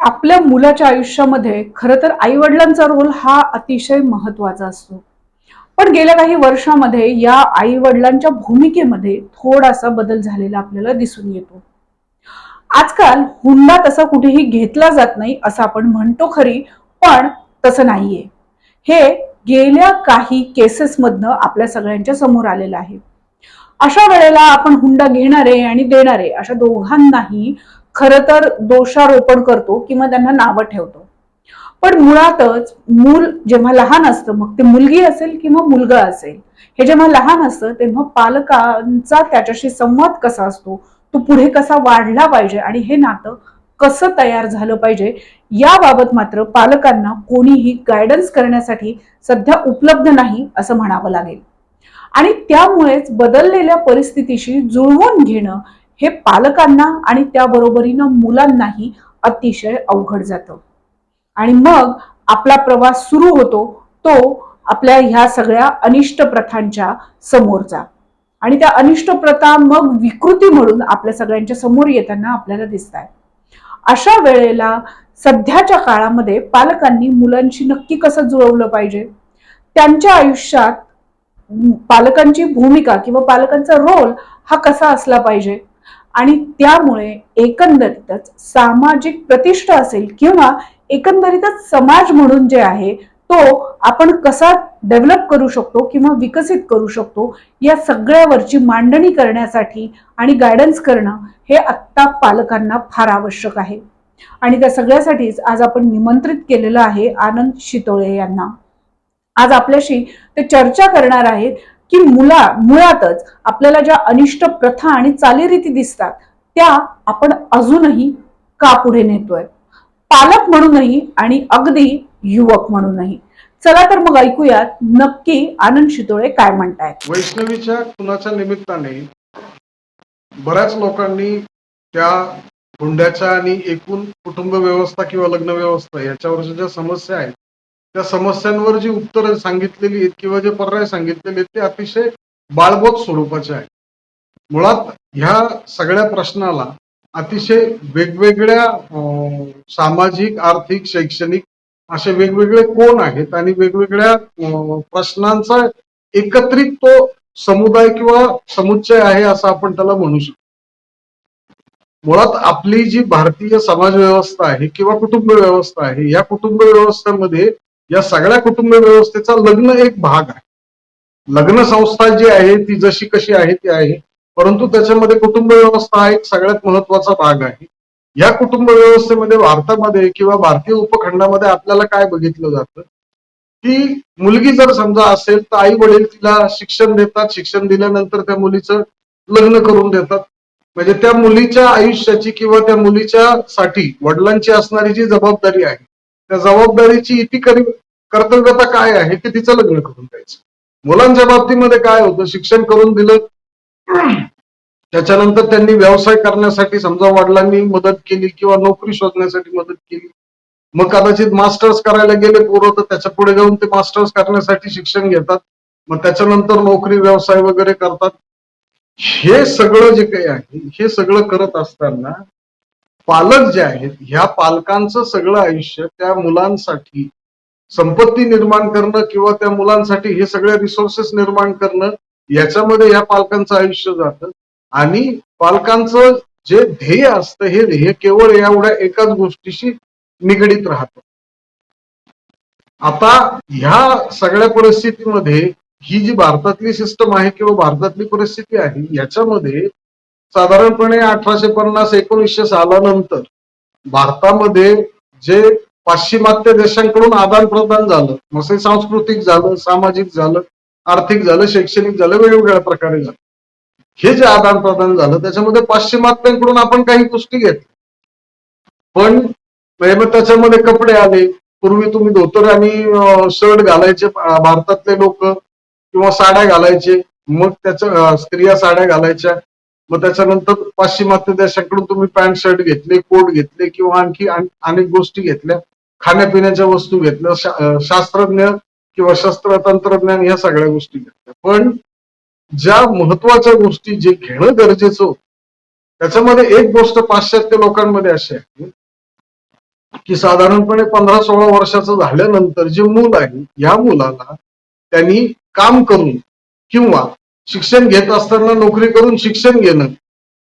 आपल्या मुलाच्या आयुष्यामध्ये खरं तर आई वडिलांचा रोल हा अतिशय महत्त्वाचा असतो. पण गेल्या काही वर्षामध्ये या आई वडिलांच्या भूमिकेमध्ये थोडासा बदल झालेला आपल्याला दिसून येतो. आजकाल हुंडा तसा कुठेही घेतला जात नाही असं आपण म्हणतो खरी पण तसं नाहीये. हे गेल्या काही केसेसमधनं आपल्या सगळ्यांच्या समोर आलेलं आहे. अशा वेळेला आपण हुंडा घेणारे आणि देणारे अशा दोघांनाही खर तर दोषारोपण करतो किंवा त्यांना नावं ठेवतो. पण मुळातच मूल जेव्हा लहान असतं मग ते मुलगी असेल किंवा मुलगा असेल हे जेव्हा लहान असतं तेव्हा पालकांचा त्याच्याशी संवाद कसा असतो तो पुढे कसा वाढला पाहिजे आणि हे नातं कसं तयार झालं पाहिजे याबाबत मात्र पालकांना कोणीही गायडन्स करण्यासाठी सध्या उपलब्ध नाही असं म्हणावं लागेल. आणि त्यामुळेच बदललेल्या परिस्थितीशी जुळवून घेणं हे पालकांना आणि त्याबरोबरीनं मुलांनाही अतिशय अवघड जातं. आणि मग आपला प्रवास सुरू होतो तो आपल्या ह्या सगळ्या अनिष्ट प्रथांच्या समोरचा. आणि त्या अनिष्ट प्रथा मग विकृती म्हणून आपल्या सगळ्यांच्या समोर येताना आपल्याला दिसत आहे अशा वेळेला सध्याच्या काळामध्ये पालकांनी मुलांशी नक्की कसं जुळवलं पाहिजे? त्यांच्या आयुष्यात पालकांची भूमिका किंवा पालकांचा रोल हा कसा असला पाहिजे? आणि त्यामुळे एकंदरीतच सामाजिक प्रतिष्ठा असेल किंवा एकंदरीतच समाज म्हणून जे आहे तो आपण कसा डेव्हलप करू शकतो किंवा विकसित करू शकतो या सगळ्यावरची मांडणी करण्यासाठी आणि गायडन्स करणं हे आत्ता पालकांना फार आवश्यक आहे. आणि त्या सगळ्यासाठीच आज आपण निमंत्रित केलेलं आहे आनंद शितोळे यांना. आज आपल्याशी ते चर्चा करणार आहेत की मुला मुळातच आपल्याला ज्या अनिष्ट प्रथा आणि चालीरीती दिसतात त्या आपण अजूनही का पुढे नेतोय? पालक म्हणूनही आणि अगदी युवक म्हणूनही. चला तर मग ऐकूयात नक्की आनंद शितोळे काय म्हणतायत. वैष्णवीच्या खुनाच्या निमित्ताने बऱ्याच लोकांनी त्या हुंड्याच्या आणि एकूण कुटुंब व्यवस्था किंवा लग्न व्यवस्था याच्यावरच्या ज्या समस्या आहेत त्या समस्यांवर जी उत्तरं सांगितलेली आहेत किंवा जे पर्याय सांगितलेले आहेत ते अतिशय बाळबोध स्वरूपाचे आहेत. मुळात ह्या सगळ्या प्रश्नाला अतिशय वेगवेगळ्या सामाजिक आर्थिक शैक्षणिक असे वेगवेगळे कोण आहेत आणि वेगवेगळ्या प्रश्नांचा एकत्रित तो समुदाय किंवा समुच्चय आहे असं आपण त्याला म्हणू शकतो. मुळात आपली जी भारतीय समाज व्यवस्था आहे किंवा कुटुंब व्यवस्था आहे या कुटुंब व्यवस्थेमध्ये या सगळ्या कुटुंब व्यवस्थेचा लग्न एक भाग आहे. लग्न संस्था जी आहे ती जशी कशी आहे ती आहे. परंतु त्याच्यामध्ये कुटुंब व्यवस्था हा एक सगळ्यात महत्त्वाचा भाग आहे. या कुटुंब व्यवस्थेमध्ये भारतामध्ये किंवा भारतीय उपखंडामध्ये आपल्याला काय बघितलं जातं? की मुलगी जर समजा असेल तर आई वडील तिला शिक्षण देतात. शिक्षण दिल्यानंतर त्या मुलीचं लग्न करून देतात. म्हणजे त्या मुलीच्या आयुष्याची किंवा त्या मुलीच्या साठी वडिलांची असणारी जी जबाबदारी आहे त्या जबाबदारीची इति करी कर्तव्यता काय आहे ते तिचं लग्न करून द्यायचं. मुलांच्या बाबतीमध्ये काय होतं? शिक्षण करून दिलं. त्याच्यानंतर त्यांनी व्यवसाय करण्यासाठी समजा वडिलांनी मदत केली किंवा नोकरी शोधण्यासाठी मदत केली. मग कदाचित मास्टर्स करायला गेले पोरं तर त्याच्या पुढे जाऊन ते मास्टर्स करण्यासाठी शिक्षण घेतात. मग त्याच्यानंतर नोकरी व्यवसाय वगैरे करतात. हे सगळं जे काही आहे हे सगळं करत असताना पालक जे आहेत ह्या पालकांचं सगळं आयुष्य त्या मुलांसाठी संपत्ती निर्माण करणं किंवा त्या मुलांसाठी हे सगळे रिसोर्सेस निर्माण करणं याच्यामध्ये ह्या पालकांचं आयुष्य जातं. आणि पालकांचं जे ध्येय असतं हे ध्येय केवळ एवढ्या एकाच गोष्टीशी निगडीत राहतं. आता ह्या सगळ्या परिस्थितीमध्ये ही जी भारतातली सिस्टम आहे किंवा भारतातली परिस्थिती आहे याच्यामध्ये साधारणपणे अठराशे पन्नास एकोणीसशे सालानंतर भारतामध्ये जे पाश्चिमात्य देशांकडून आदान प्रदान झालं म्हणजे सांस्कृतिक झालं सामाजिक झालं आर्थिक झालं शैक्षणिक झालं वेगवेगळ्या प्रकारे झालं. हे जे आदान प्रदान झालं त्याच्यामध्ये पाश्चिमात्यांकडून आपण काही गोष्टी घेतल्या पण मग त्याच्यामध्ये कपडे आले पूर्वी तुम्ही धोतर आणि शर्ट घालायचे भारतातले लोक किंवा साड्या घालायचे मग त्याच्या स्त्रिया साड्या घालायच्या मग त्याच्यानंतर पाश्चिमात्य देशांकडून तुम्ही पॅन्ट शर्ट घेतले कोट घेतले किंवा आणखी अनेक गोष्टी घेतल्या. खाण्यापिण्याच्या वस्तू घेतल्या शा- शास्त्रज्ञ किंवा शस्त्र तंत्रज्ञान ह्या सगळ्या गोष्टी घेतल्या. पण ज्या महत्त्वाच्या गोष्टी जे घेणं गरजेचं होतं त्याच्यामध्ये एक गोष्ट पाश्चात्य लोकांमध्ये अशी आहे की साधारणपणे पंधरा सोळा वर्षाचं झाल्यानंतर जे मूल आहे या मुलाला त्यांनी काम करून किंवा शिक्षण घेत असताना नोकरी करून शिक्षण घेणं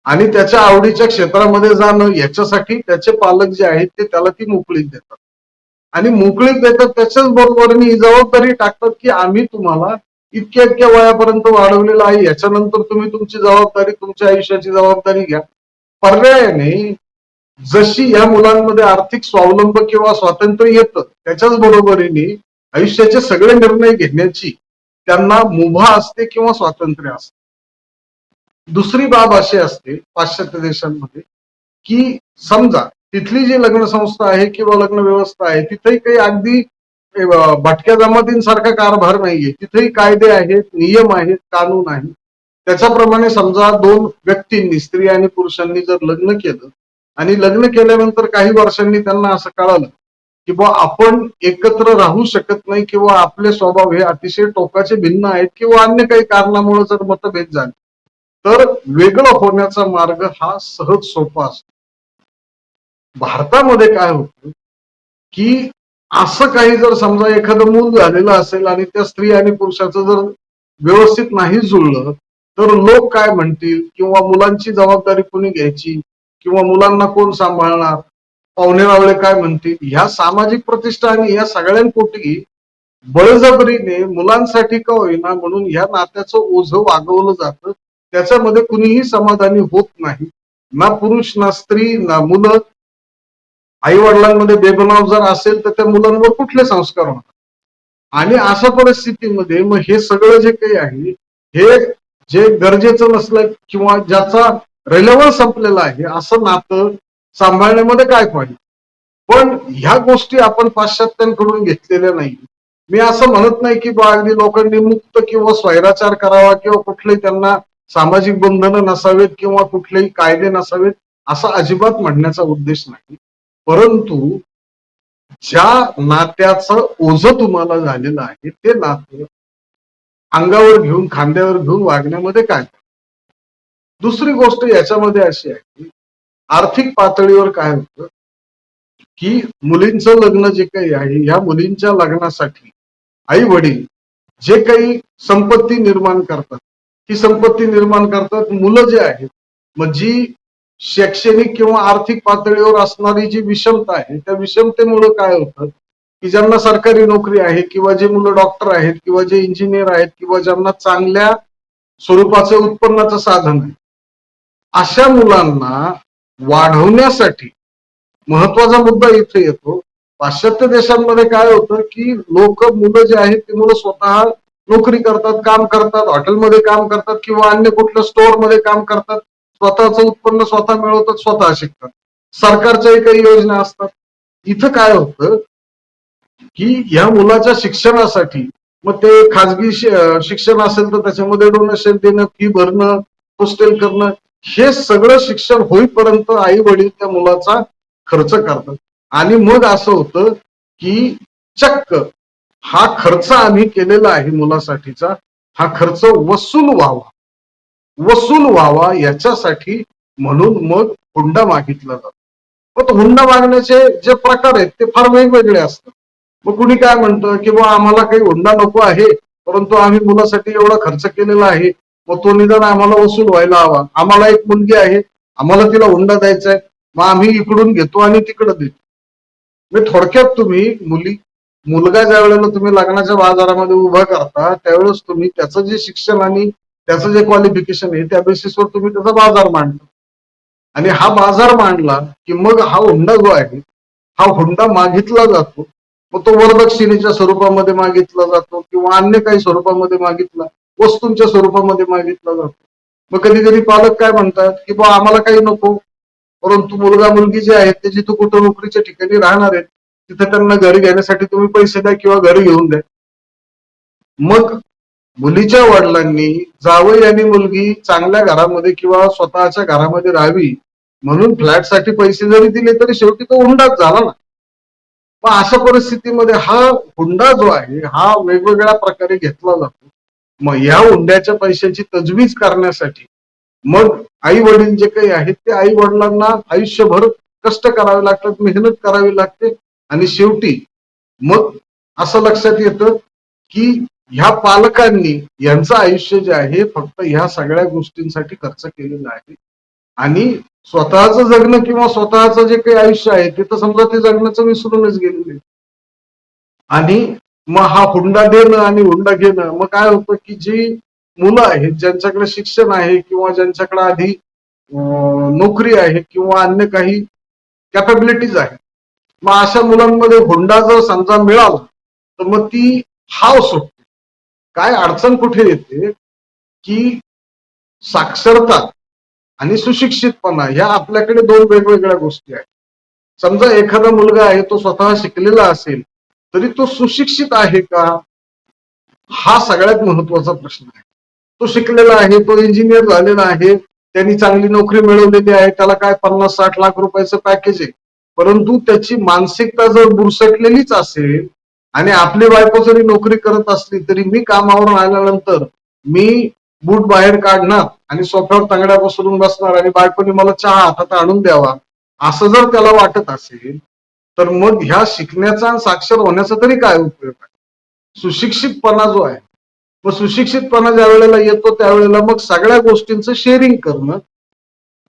आणि त्याच्या आवडीच्या क्षेत्रामध्ये जाणं याच्यासाठी त्याचे पालक जे आहेत ते त्याला ती मोकळीक देतात. आणि मोकळीक देतात त्याच्याच बरोबरीने ही जबाबदारी टाकतात की आम्ही तुम्हाला इतक्या इतक्या वयापर्यंत वाढवलेलं आहे याच्यानंतर तुम्ही तुमची जबाबदारी तुमच्या आयुष्याची जबाबदारी घ्या. पर्यायाने जशी या मुलांमध्ये आर्थिक स्वावलंब किंवा स्वातंत्र्य येतं त्याच्याच बरोबरीने आयुष्याचे सगळे निर्णय घेण्याची त्यांना मुभा असते किंवा स्वातंत्र्य असते. दुसरी बाब अशी असते पाश्चात्य देशांमध्ये की समजा तिथली जी लग्न संस्था आहे किंवा लग्न व्यवस्था आहे तिथेही काही अगदी भटक्या जमातींसारखा कारभार नाहीये. तिथेही कायदे आहेत नियम आहेत कानून आहे त्याच्याप्रमाणे समजा दोन व्यक्तींनी स्त्री आणि पुरुषांनी जर लग्न केलं आणि लग्न केल्यानंतर काही वर्षांनी त्यांना असं कळालं किंवा आपण एकत्र राहू शकत नाही किंवा आपले स्वभाव हे अतिशय टोकाचे भिन्न आहेत किंवा अन्य काही कारणामुळे जर मतभेद झाले तर वेगळं होण्याचा मार्ग हा सहज सोपा असतो. भारतामध्ये काय होतं की असं काही जर समजा एखादं मूल झालेलं असेल आणि त्या स्त्री आणि पुरुषाचं जर व्यवस्थित नाही जुळलं तर लोक काय म्हणतील? किंवा मुलांची जबाबदारी कोणी घ्यायची? किंवा मुलांना कोण सांभाळणार? पाहुणेरावळे काय म्हणतील? ह्या सामाजिक प्रतिष्ठा आणि या सगळ्यांपोटी बळजबरीने मुलांसाठी का होईना म्हणून ह्या नात्याचं ओझं वागवलं जातं. त्याच्यामध्ये कुणीही समाधानी होत नाही. ना पुरुष ना स्त्री ना मुलं. आई वडिलांमध्ये बेबनाव जर असेल तर त्या मुलांवर कुठले संस्कार होणार? आणि अशा परिस्थितीमध्ये मग हे सगळं जे काही आहे हे जे गरजेचं नसलं किंवा ज्याचा रेलेव्हन्स संपलेला आहे असं नातं सांभाळण्यामध्ये काय पाहिजे पण ह्या गोष्टी आपण पाश्चात्यांकडून घेतलेल्या नाही. मी असं म्हणत नाही की बा अगदी लोकांनी मुक्त किंवा स्वैराचार करावा किंवा कुठलेही त्यांना सामाजिक बंधनं नसावेत किंवा कुठलेही कायदे नसावेत असा अजिबात म्हणण्याचा उद्देश नाही. परंतु ज्या नात्याचं ओझ तुम्हाला झालेलं आहे ते नातं अंगावर घेऊन खांद्यावर घेऊन वागण्यामध्ये काय दुसरी गोष्ट याच्यामध्ये अशी आहे की आर्थिक पातळीवर काय होतं? की मुलींचं लग्न जे काही आहे ह्या मुलींच्या लग्नासाठी आई वडील जे काही संपत्ती निर्माण करतात ही संपत्ती निर्माण करतात मुलं जे आहेत मग जी शैक्षणिक किंवा आर्थिक पातळीवर असणारी जी विषमता आहे त्या विषमतेमुळे काय होतं? की ज्यांना सरकारी नोकरी आहे किंवा जे मुलं डॉक्टर आहेत किंवा जे इंजिनियर आहेत किंवा ज्यांना चांगल्या स्वरूपाचं उत्पन्नाचं साधन आहे अशा मुलांना वाढवण्यासाठी महत्त्वाचा मुद्दा इथे येतो. पाश्चात्य देशांमध्ये काय होतं की लोक मुलं जे आहेत ती मुलं स्वतः नोकरी करतात काम करतात हॉटेलमध्ये काम करतात किंवा अन्य कुठल्या स्टोअरमध्ये काम करतात. स्वतःचं उत्पन्न स्वतः मिळवतात स्वतः शिकतात. सरकारच्याही काही योजना असतात. इथं काय होतं की या मुलाच्या शिक्षणासाठी मग ते खाजगी शिक्षण असेल तर त्याच्यामध्ये डोनेशन देणं फी भरणं हॉस्टेल करणं हे सगळं शिक्षण होईपर्यंत आई वडील त्या मुलाचा खर्च करतात. आणि मग असं होतं की चक्क हा खर्च आम्ही केलेला आहे मुलासाठीचा हा खर्च वसूल व्हावा. वसूल व्हावा याच्यासाठी म्हणून मग हुंडा मागितला जातो. मग हुंडा मागण्याचे जे प्रकार आहेत ते फार वेगवेगळे असतात. मग कुणी काय म्हणतं की बा आम्हाला काही हुंडा नको आहे परंतु आम्ही मुलासाठी एवढा खर्च केलेला आहे मग तो निदान आम्हाला वसूल व्हायला हवा. आम्हाला एक मुलगी आहे आम्हाला तिला हुंडा द्यायचा आहे मग आम्ही इकडून घेतो आणि तिकडं देतो. म्हणजे थोडक्यात तुम्ही मुली मुलगा ज्या वेळेला तुम्ही लग्नाच्या बाजारामध्ये उभा करता त्यावेळेस तुम्ही त्याचं जे शिक्षण आणि त्याचं जे क्वालिफिकेशन आहे त्या बेसिसवर तुम्ही त्याचा बाजार मांडता आणि हा बाजार मांडला की मग हा हुंडा जो आहे हा हुंडा मागितला जातो. मग तो वरदक्षिणेच्या स्वरूपामध्ये मागितला जातो किंवा अन्य काही स्वरूपामध्ये मागितला. वस्तूंच्या स्वरूपामध्ये मागितला जातो. मग कधी कधी पालक काय म्हणतात की बा आम्हाला काही नको परंतु मुलगा मुलगी जे आहेत ते जिथं कुठं नोकरीच्या ठिकाणी राहणार आहेत तिथे त्यांना घरी घेण्यासाठी तुम्ही पैसे द्या किंवा घरी घेऊन द्या. मग मुलीच्या वडिलांनी जावई आणि मुलगी चांगल्या घरामध्ये किंवा स्वतःच्या घरामध्ये राहावी म्हणून फ्लॅटसाठी पैसे जरी दिले तरी शेवटी तो हुंडाच झाला ना मग अशा परिस्थितीमध्ये हा हुंडा जो आहे हा वेगवेगळ्या प्रकारे घेतला जातो. मग या हुंड्याच्या पैशाची तजवीज करण्यासाठी मग आई वडील जे काही आहेत ते आई वडिलांना आयुष्यभर कष्ट करावे लागतात मेहनत करावी लागते आणि शेवटी मग असं लक्षात येतं की ह्या पालकांनी यांचं आयुष्य जे आहे फक्त ह्या सगळ्या गोष्टींसाठी खर्च केलेलं आहे. आणि स्वतःचं जगणं किंवा स्वतःचं जे काही आयुष्य आहे ते तर समजा ते जगण्याचं विसरूनच गेलेले आणि मग हा हुंडा देणं आणि हुंडा घेणं मग काय होतं की जी मुलं आहेत ज्यांच्याकडे शिक्षण आहे किंवा ज्यांच्याकडे आधी नोकरी आहे किंवा अन्य काही कॅपेबिलिटीज आहे मग अशा मुलांमध्ये हुंडा जर समजा मिळाला तर मग ती हाव सुटते. काय अडचण कुठे येते की साक्षरता आणि सुशिक्षितपणा ह्या आपल्याकडे दोन वेगवेगळ्या गोष्टी आहेत. समजा एखादा मुलगा आहे तो स्वतः शिकलेला असेल तरी तो सुशिक्षित आहे का? हा सगळ्यात महत्त्वाचा प्रश्न आहे. तो शिकलेला आहे तो इंजिनियर झालेला आहे त्यांनी चांगली नोकरी मिळवलेली आहे त्याला काय पन्नास साठ लाख रुपयाचं पॅकेज आहे. परंतु त्याची मानसिकता जर बुरसटलेलीच असेल आणि आपली बायको जरी नोकरी करत असली तरी मी कामावरून आल्यानंतर मी बूट बाहेर काढणार आणि सोफ्यावर तांगड्या बसवून बसणार आणि बायकोने मला चहा हातात आणून द्यावा असं जर त्याला वाटत असेल तर मग ह्या शिकण्याचा आणि साक्षर होण्याचा तरी काय उपयोग आहे? सुशिक्षितपणा जो आहे मग सुशिक्षितपणा ज्या वेळेला येतो त्यावेळेला मग सगळ्या गोष्टींचं शेअरिंग करणं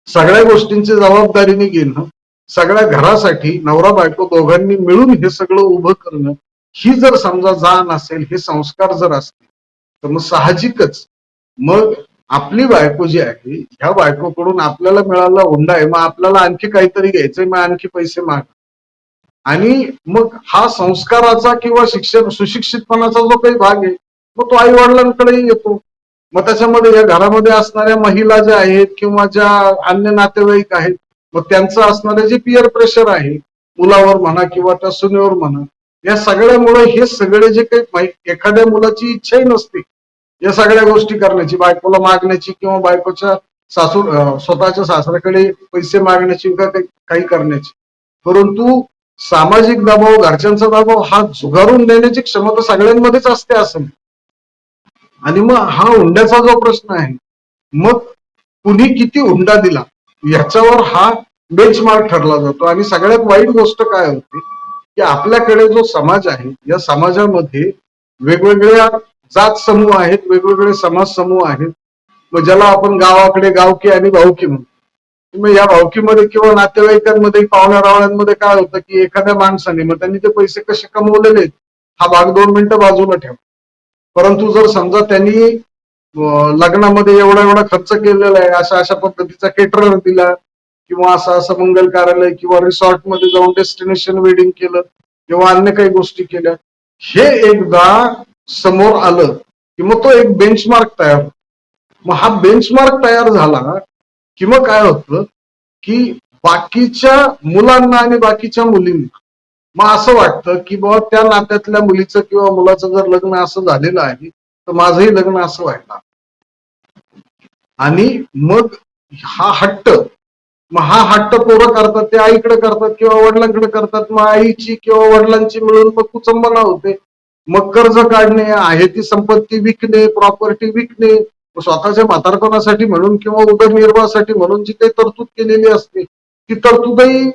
सगळ्या गोष्टींची जबाबदारीने घेणं सगळ्या घरासाठी नवरा बायको दोघांनी मिळून हे सगळं उभं करणं ही जर समजा जाण असेल हे संस्कार जर असतील तर मग साहजिकच मग आपली बायको जी आहे ह्या बायकोकडून आपल्याला मिळाला हुंडा आहे मग आपल्याला आणखी काहीतरी घ्यायचंय मग आणखी पैसे माग आणि मग हा संस्काराचा किंवा शिक्षण सुशिक्षितपणाचा जो काही भाग आहे मग तो आई वडिलांकडेही येतो. मग त्याच्यामध्ये या घरामध्ये असणाऱ्या महिला ज्या आहेत किंवा ज्या अन्य नातेवाईक आहेत मग त्यांचं असणारे जे पिअर प्रेशर आहे मुलावर म्हणा किंवा त्या सुनेवर म्हणा या सगळ्यामुळे हे सगळे जे काही एखाद्या मुलाची इच्छाही नसते. या सगळ्या गोष्टी करण्याची बायकोला मागण्याची किंवा बायकोच्या सासू स्वतःच्या सासऱ्याकडे पैसे मागण्याची किंवा काही करण्याची. परंतु सामाजिक दबाव घरच्यांचा दबाव हा झुगारून देण्याची क्षमता सगळ्यांमध्येच असते असं. आणि मग हा हुंड्याचा जो प्रश्न आहे मग कुणी किती हुंडा दिला? याच्यावर हा बेंचमार्क ठरला जातो. आणि सगळ्यात वाईट गोष्ट काय होते की आपल्याकडे जो समाज आहे या समाजामध्ये वेगवेगळ्या जात समूह आहेत वेगवेगळे समाज समूह आहेत. मग ज्याला आपण गावाकडे गावकी आणि भाऊकी म्हणतो. या भावकीमध्ये किंवा नातेवाईकांमध्ये पाहुण्या रावळ्यांमध्ये काय होतं की एखाद्या माणसाने मग त्यांनी ते पैसे कसे कमवलेले हा भाग दोन मिनिटं बाजूला ठेवा. परंतु जर समजा त्यांनी लग्नामध्ये एवढा एवढा खर्च केलेला आहे अशा अशा पद्धतीचा केटरर दिला किंवा असं असं मंगल कार्यालय किंवा रिसॉर्टमध्ये जाऊन डेस्टिनेशन वेडिंग केलं किंवा अन्य काही गोष्टी केल्या हे एकदा समोर आलं की मग तो एक बेंचमार्क तयार मग हा बेंचमार्क तयार झाला किंवा काय होतं की बाकीच्या मुलांना आणि बाकीच्या मुलींना मग असं वाटतं की बाबा त्या नात्यातल्या मुलीचं किंवा मुलाचं जर लग्न असं झालेलं आहे तर माझंही लग्न असं व्हायला आणि मग हा हट्ट मग हा हट्ट पोरं करतात ते आईकडे करतात किंवा वडिलांकडे करतात मग आईची किंवा वडिलांची मिळून मग कुचंबना होते. मग कर्ज काढणे आहे ती संपत्ती विकणे प्रॉपर्टी विकणे स्वतःच्या म्हातारपणासाठी म्हणून किंवा उदरनिर्वाहासाठी म्हणून जी काही तरतूद केलेली असते ती तरतूदही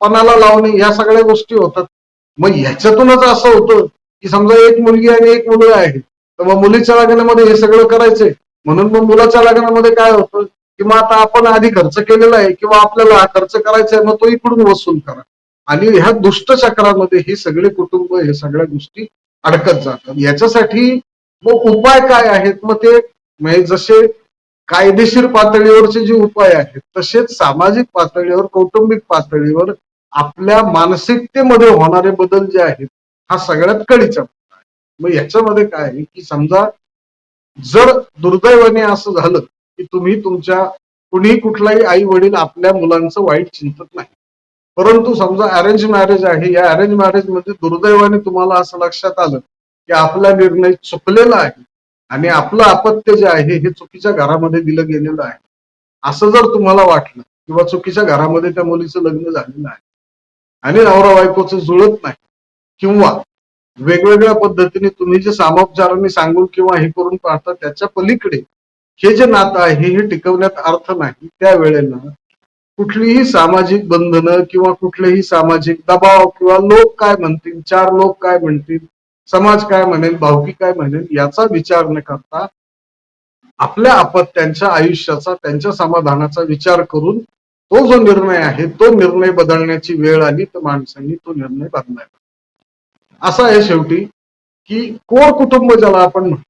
पणाला लावणे या सगळ्या गोष्टी होतात. मग ह्याच्यातूनच असं होतं की समजा एक मुलगी आणि एक मुलगा आहे तर मग मुलीच्या लग्नामध्ये हे सगळं करायचंय. म्हणून मग मुलाच्या लग्नामध्ये काय होतं की मग आता आपण आधी खर्च केलेला आहे किंवा आपल्याला हा खर्च करायचा आहे मग तो इकडून वसूल करा. आणि ह्या दुष्ट चक्रामध्ये हे सगळे कुटुंब हे सगळ्या गोष्टी अडकत जातात. याच्यासाठी मग उपाय काय आहेत? मग ते म्हणजे जसे कायदेशीर पातळीवरचे जे उपाय आहेत तसेच सामाजिक पातळीवर कौटुंबिक पातळीवर आपल्या मानसिकतेमध्ये होणारे बदल जे आहेत हा सगळ्यात कळीचा मुद्दा आहे. मग याच्यामध्ये काय आहे की समजा जर दुर्दैवाने असं झालं की तुम्ही तुमच्या कुणीही कुठलाही आई वडील आपल्या मुलांचं वाईट चिंतत नाही. परंतु समजा अरेंज मॅरेज आहे या अरेंज मॅरेजमध्ये दुर्दैवाने तुम्हाला असं लक्षात आलं की आपला निर्णय चुकलेला आहे आणि आपलं अपत्य जे आहे हे चुकीच्या घरामध्ये दिलं गेलेलं आहे. असं जर तुम्हाला वाटलं किंवा चुकीच्या घरामध्ये त्या मुलीचं लग्न झालेलं आहे आणि नवरा बायकोचं जुळत नाही किंवा वेगवेगळ्या पद्धतीने तुम्ही जे सामोपचारांनी सांगून किंवा हे करून पाहता त्याच्या पलीकडे हे जे नातं आहे हे टिकवण्यात अर्थ नाही त्यावेळेला कुठलीही सामाजिक बंधनं किंवा कुठलेही सामाजिक दबाव किंवा लोक काय म्हणतील चार लोक काय म्हणतील समाज काय म्हणेल भावकी काय म्हणेल याचा विचार न करता आपल्या अपत्यांच्या आयुष्याचा त्यांच्या समाधानाचा विचार करून तो जो निर्णय आहे तो निर्णय बदलण्याची वेळ आली तर माणसांनी तो निर्णय बदलायला असा आहे शेवटी की कोर कुटुंब ज्याला आपण म्हणतो.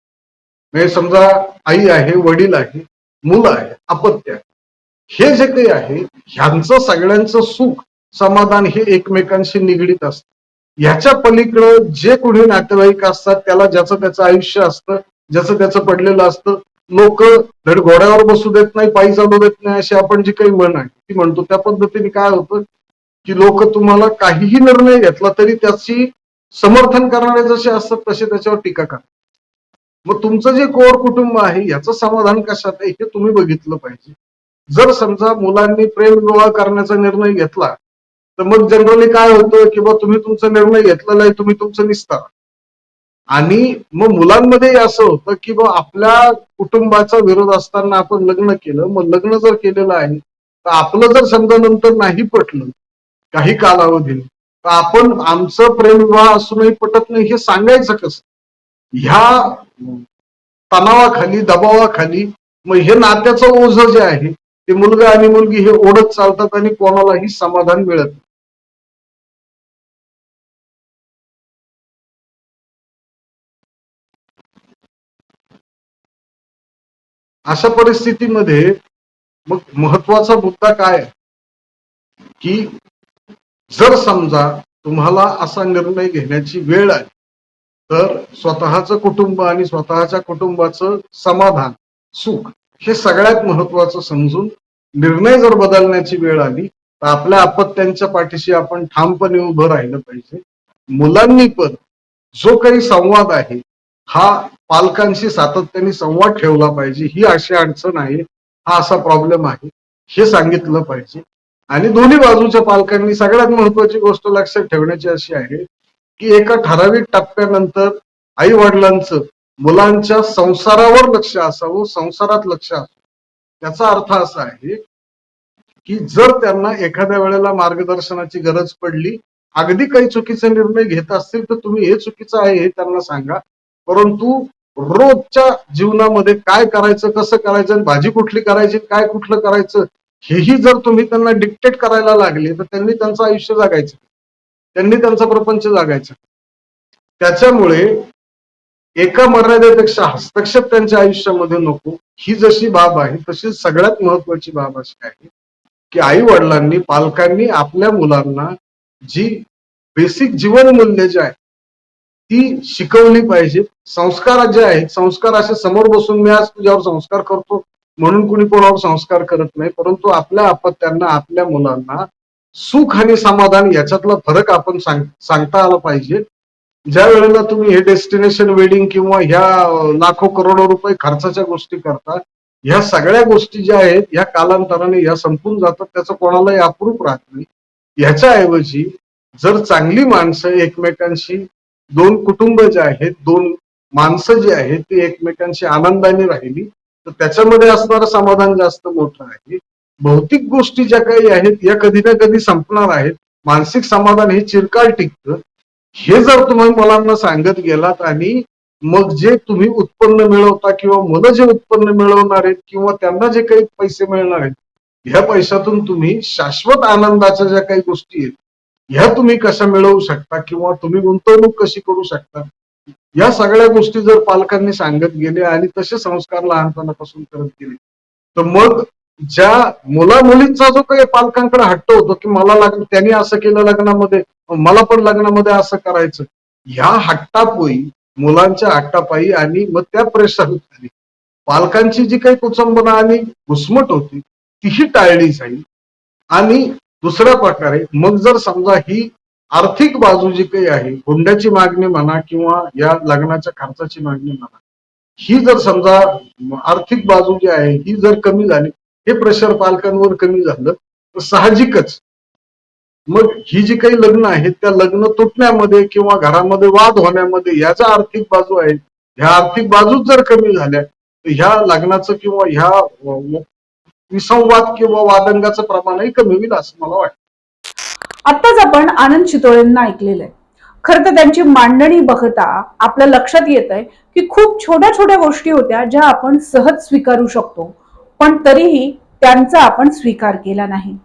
म्हणजे समजा आई आहे वडील आहे मुलं आहे अपत्य आहे. हे जे काही आहे ह्यांचं सगळ्यांचं सुख समाधान हे एकमेकांशी निगडीत असतं. ह्याच्या पलीकडं जे कोणी नातेवाईक असतात त्याला ज्याचं त्याचं आयुष्य असतं ज्याचं त्याचं पडलेलं असतं लोक धड घोड्यावर बसू देत नाही पायी चालू देत नाही अशी आपण जी काही म्हण आहे ती म्हणतो. त्या पद्धतीने काय होतं की लोक तुम्हाला काहीही निर्णय घेतला तरी त्याची समर्थन करणारे जसे असतात तसे त्याच्यावर टीका करतात. मग तुमचं जे कोर कुटुंब आहे याचं समाधान कशात आहे हे तुम्ही बघितलं पाहिजे. जर समजा मुलांनी प्रेम विवाह करण्याचा निर्णय घेतला तर मग जनरली काय होतं की बा तुम्ही तुमचा निर्णय घेतलेला आहे तुम्ही तुमचं निसता. आणि मग मुलांमध्ये असं होतं की बा आपल्या कुटुंबाचा विरोध असताना आपण लग्न केलं मग लग्न जर केलेलं आहे तर आपलं जर समजा नंतर नाही पटलं काही कालावधीने तर आपण आमचं प्रेम विवाह असूनही पटत नाही हे सांगायचं कसं? ह्या तणावाखाली दबावाखाली मग हे नात्याचं ओझ जे आहे ते मुलगा आणि मुलगी हे ओढत चालतात आणि कोणालाही समाधान मिळत नाही. अशा परिस्थितीमध्ये मग महत्त्वाचा मुद्दा काय आहे की जर समजा तुम्हाला असा निर्णय घेण्याची वेळ आली तर स्वतःच कुटुंब आणि स्वतःच्या कुटुंबाचं समाधान सुख हे सगळ्यात महत्वाचं समजून निर्णय जर बदलण्याची वेळ आली तर आपल्या अपत्यांच्या पाठीशी आपण ठामपणे उभं राहिलं पाहिजे. मुलांनी पण जो काही संवाद आहे हा पालकांशी सातत्याने संवाद ठेवला पाहिजे. ही अशी अडचण आहे हा असा प्रॉब्लेम आहे हे सांगितलं पाहिजे. आणि दोन्ही बाजूच्या पालकांनी सगळ्यात महत्वाची गोष्ट लक्षात ठेवण्याची अशी आहे की एका ठराविक टप्प्यानंतर आई वडिलांचं मुलांच्या संसारावर लक्ष असावं संसारात लक्ष असावं. त्याचा अर्थ असा आहे की जर त्यांना एखाद्या वेळेला मार्गदर्शनाची गरज पडली अगदी काही चुकीचे निर्णय घेत असतील तर तुम्ही हे चुकीचं आहे हे त्यांना सांगा. परंतु रोजच्या जीवनामध्ये काय करायचं कसं करायचं आणि भाजी कुठली करायची काय कुठलं करायचं हेही जर तुम्ही त्यांना डिक्टेट करायला लागले तर त्यांनी त्यांचं आयुष्य जगायचं. त्यांनी त्यांचा प्रपंच जागायचा. त्याच्यामुळे एका मर्यादेपेक्षा हस्तक्षेप त्यांच्या आयुष्यामध्ये नको. ही जशी बाब आहे तशी सगळ्यात महत्वाची बाब अशी आहे की आई वडिलांनी पालकांनी आपल्या मुलांना जी बेसिक जीवन मूल्य जे आहे ती शिकवली पाहिजे संस्कार जे आहेत संस्कार असे समोर बसून मी आज तुझ्यावर संस्कार करतो म्हणून कुणी कोणावर संस्कार करत नाही परंतु आपल्या अपत्यांना आपल्या मुलांना सुख आणि समाधान याच्यातला फरक आपण सांग सांगता आला पाहिजे. ज्या वेळेला तुम्ही हे डेस्टिनेशन वेडिंग किंवा ह्या लाखो करोडो रुपये खर्चाच्या गोष्टी करता ह्या सगळ्या गोष्टी ज्या आहेत ह्या कालांतराने ह्या संपून जातात त्याचं कोणालाही अप्रूप राहत नाही. ह्याच्याऐवजी जर चांगली माणसं एकमेकांशी दोन कुटुंब जे आहेत दोन माणसं जी आहेत ती एकमेकांशी आनंदाने राहिली तर त्याच्यामध्ये असणारं समाधान जास्त मोठं आहे. भौतिक गोष्टी ज्या काही आहेत या कधी ना कधी संपणार आहेत. मानसिक समाधान हे चिरकाल टिकतं. हे जर तुम्ही मुलांना सांगत गेलात आणि मग जे तुम्ही उत्पन्न मिळवता किंवा मुलं जे उत्पन्न मिळवणार आहेत किंवा त्यांना जे काही पैसे मिळणार आहेत ह्या पैशातून तुम्ही शाश्वत आनंदाच्या ज्या काही गोष्टी आहेत ह्या तुम्ही कशा मिळवू शकता किंवा तुम्ही गुंतवणूक कशी करू शकता या सगळ्या गोष्टी जर पालकांनी सांगत गेले आणि तसे संस्कार लहानपणापासून करत गेले तर मग ज्या मुला मुलींचा जो काही पालकांकडे हट्ट होतो की मला लग्न त्यांनी असं केलं लग्नामध्ये मला पण लग्नामध्ये असं करायचं. ह्या हट्टापोई मुलांच्या हट्टापायी आणि मग त्या प्रेशर पालकांची जी काही कुचंबना आणि घुसमट होती तीही टाळली जाईल. आणि दुसऱ्या प्रकारे मग जर समजा ही आर्थिक बाजू जी काही आहे हुंड्याची मागणी म्हणा किंवा या लग्नाच्या खर्चाची मागणी म्हणा ही जर समजा आर्थिक बाजू जी आहे ही जर कमी झाली हे प्रेशर पालकांवर कमी झालं तर साहजिकच मग ही जी काही लग्न आहेत त्या लग्न तुटण्यामध्ये किंवा घरामध्ये वाद होण्यामध्ये ह्या ज्या आर्थिक बाजू आहेत ह्या आर्थिक बाजूच जर कमी झाल्या तर ह्या लग्नाचं किंवा ह्या विसंवाद किंवा वादंगाचं प्रमाणही कमी होईल असं मला वाटतं. आत्ताच आपण आनंद चितोळेंना ऐकलेलं आहे. खरं तर त्यांची मांडणी बघता आपल्या लक्षात येत आहे की खूप छोट्या छोट्या गोष्टी होत्या ज्या आपण सहज स्वीकारू शकतो. पण तरीही त्यांचा आपण स्वीकार केला नाही.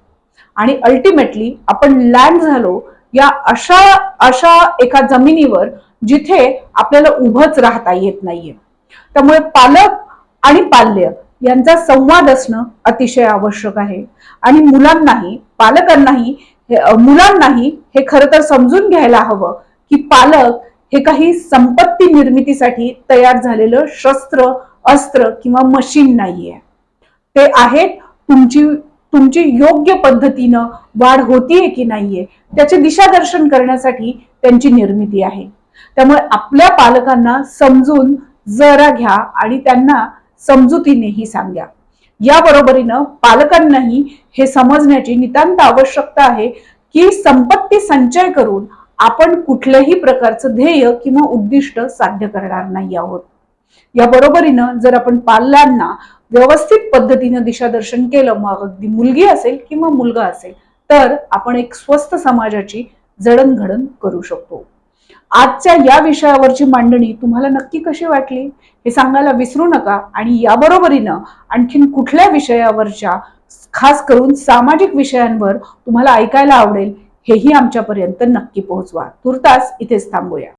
आणि अल्टिमेटली आपण लँड झालो या अशा अशा एका जमिनीवर जिथे आपल्याला उभंच राहता येत नाहीये. त्यामुळे पालक आणि पाल्य यांचा संवाद असणं अतिशय आवश्यक आहे. आणि मुलांनाही पालकांनाही मुलांनाही हे खरं तर समजून घ्यायला हवं की पालक हे काही संपत्ती निर्मितीसाठी तयार झालेलं शस्त्र अस्त्र किंवा मशीन नाहीये. ते आहेत तुमची तुमची योग्य पद्धतीनं वाढ होतीये की नाहीये त्याचे दिशादर्शन करण्यासाठी त्यांची निर्मिती आहे. त्यामुळे आपल्या पालकांना समजून जरा घ्या आणि त्यांना समजुतीनेही सांगा. या बरोबरीनं पालकांनाही हे समजण्याची नितांत आवश्यकता आहे की संपत्ती संचय करून आपण कुठल्याही प्रकारचं ध्येय किंवा उद्दिष्ट साध्य करणार नाही आहोत. या बरोबरीनं जर आपण पाल्यांना व्यवस्थित पद्धतीनं दिशादर्शन केलं मग अगदी मुलगी असेल किंवा मुलगा असेल तर आपण एक स्वस्त समाजाची जडणघडण करू शकतो. आजच्या या विषयावरची मांडणी तुम्हाला नक्की कशी वाटली? हे सांगायला विसरू नका आणि याबरोबरीनं आणखीन कुठल्या विषयावरच्या खास करून सामाजिक विषयांवर तुम्हाला ऐकायला आवडेल हेही आमच्यापर्यंत नक्की पोहोचवा. तुर्तास इथेच थांबूया.